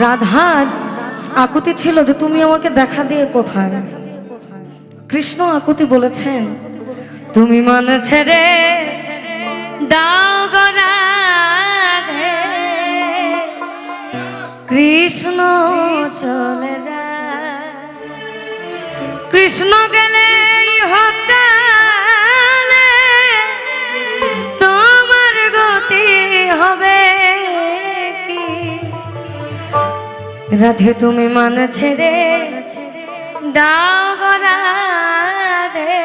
রাধার আকুতি ছিল যে তুমি আমাকে দেখা দিয়ে কোথায়? কৃষ্ণ আকুতি বলেছেন, তুমি মানে ছেড়ে দাও কৃষ্ণ চলে যায়। কৃষ্ণ গেলে রাধে তুমি মান ছেড়ে দাও রাধে।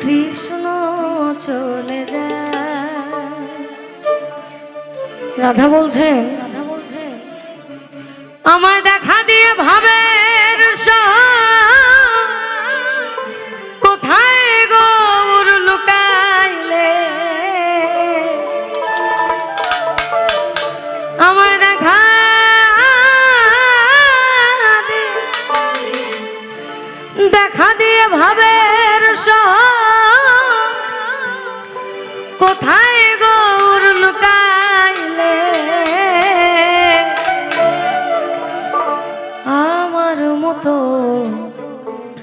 কৃষ্ণ চলে যা রাধা বলছেন আমায় দেখা দিয়ে ভাবের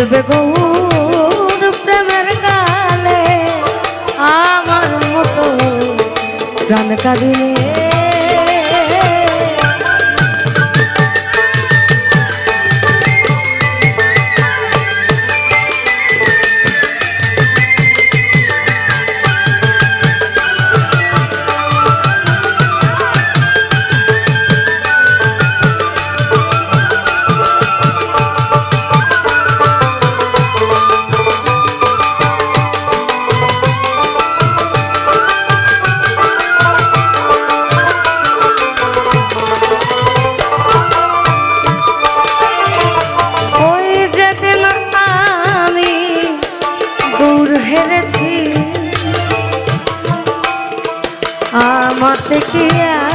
বুঝবে গৌর প্রেমের কালে আমার মতো প্রাণ কাঁদিলে আমাতে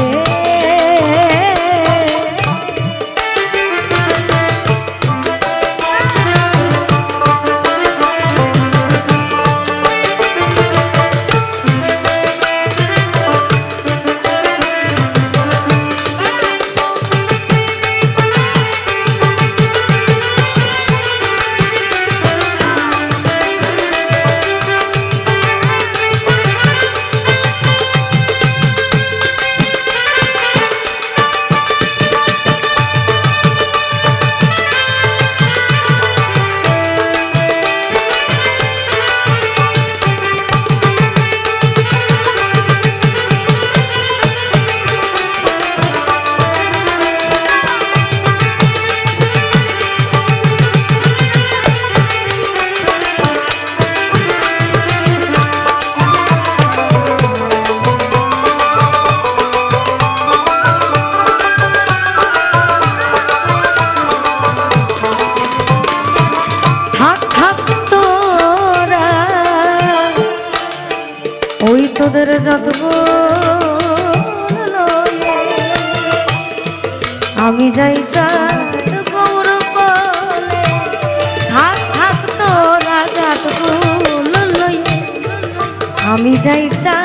রে। আমি যাই চা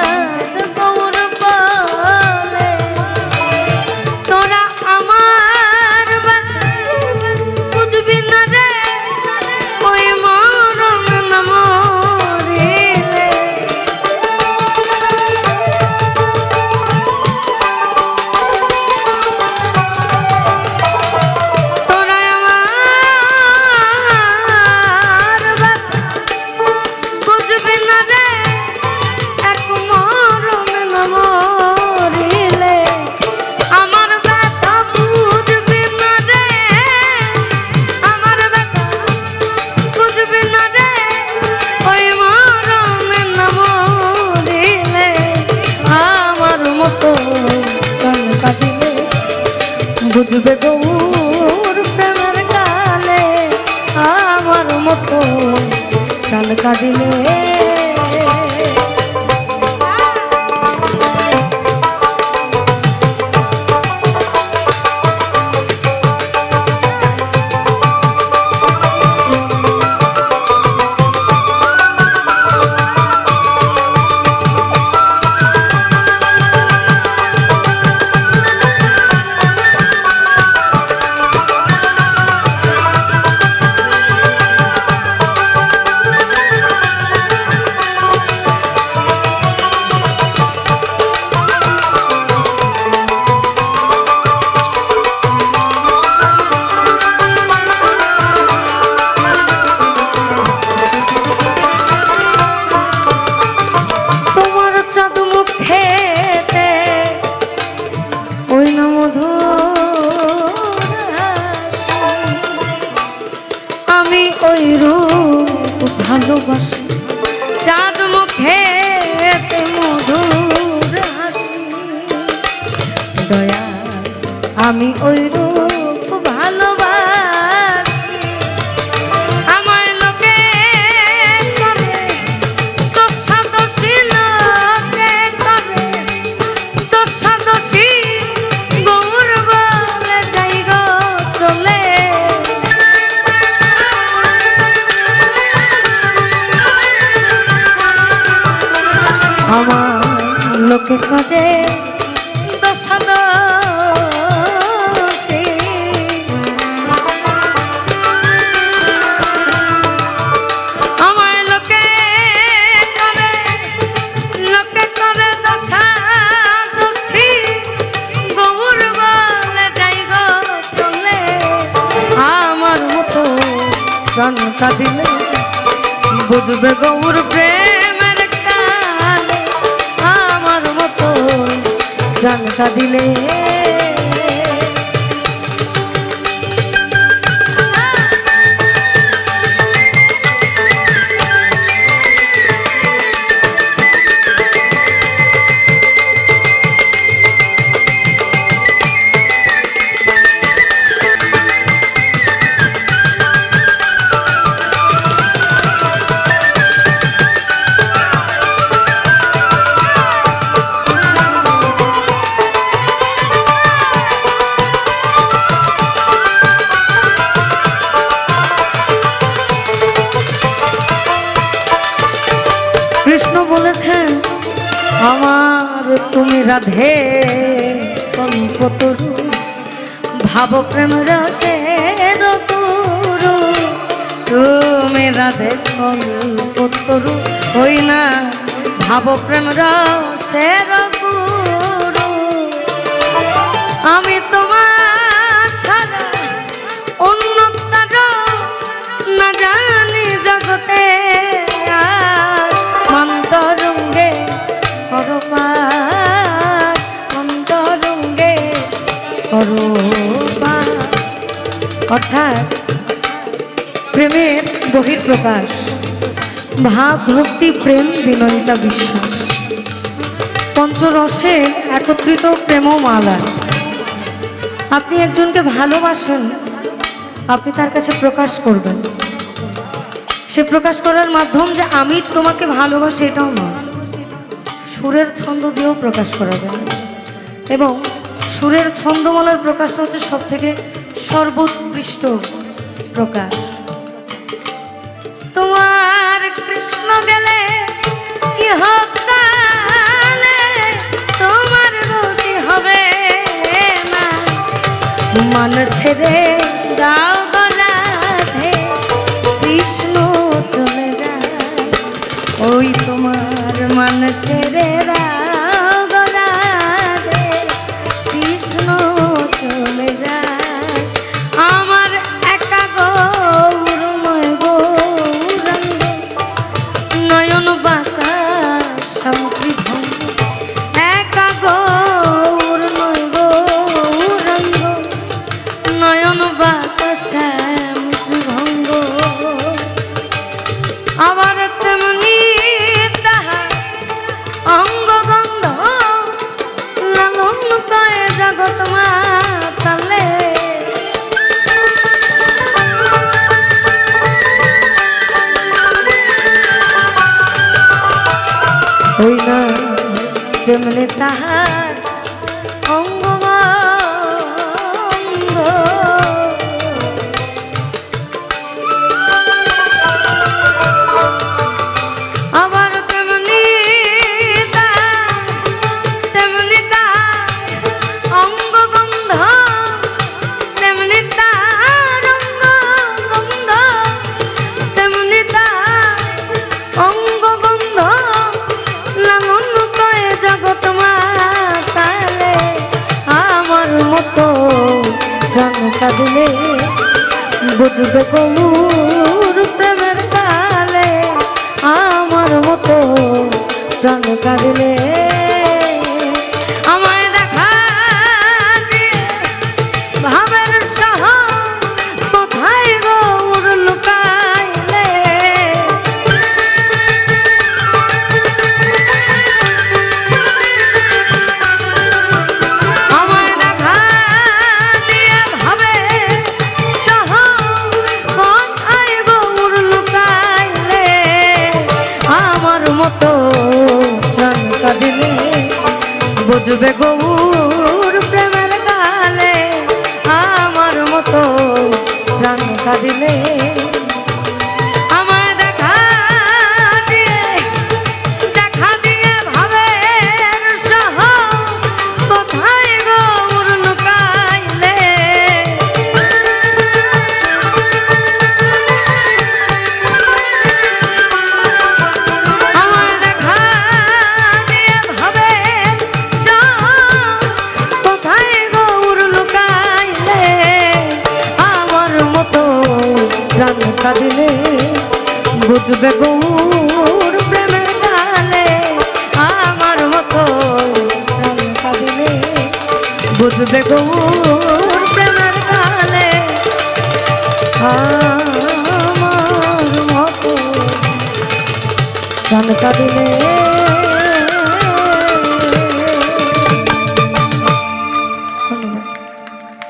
ধোকা দিলে ধোকা দিলে বুঝবে গৌর প্রেমের কাল আমার মতো জানকা দিলে। আমার তুমি রাধে কল্পতরু ভাব প্রেম রসে নতুরু, তুমি রাধে কল্পতরু হই না ভাব প্রেম রসে গুরু অর্থাৎ প্রেমের বহির্প্রকাশ ভাব ভক্তি প্রেম বিনয়িতা বিশ্বাস, পঞ্চরসে একত্রিত প্রেম মালা আপনি একজনকে ভালোবাসেন, আপনি তার কাছে প্রকাশ করবেন। সে প্রকাশ করার মাধ্যম যে আমি তোমাকে ভালোবাসি এটাও নয়। সুরের ছন্দ দিয়েও প্রকাশ করা যায়। এবং সুরের ছন্দমালার প্রকাশটা হচ্ছে সব থেকে সর্বোৎকৃষ্ট প্রকাশ। তোমার কৃষ্ণ গেলে কি হকালে তোমার গতি হবে না। মন ছেড়ে গাও গলাধে কৃষ্ণ চলে যায় ওই তোমার মন ছেড়ে তেমনি তাহার অঙ্গ বুঝবে কবুর প্রেমের কালে আমার মতো প্রাণ কাঁদিলে প্রাণ দিলে বুঝবে গৌর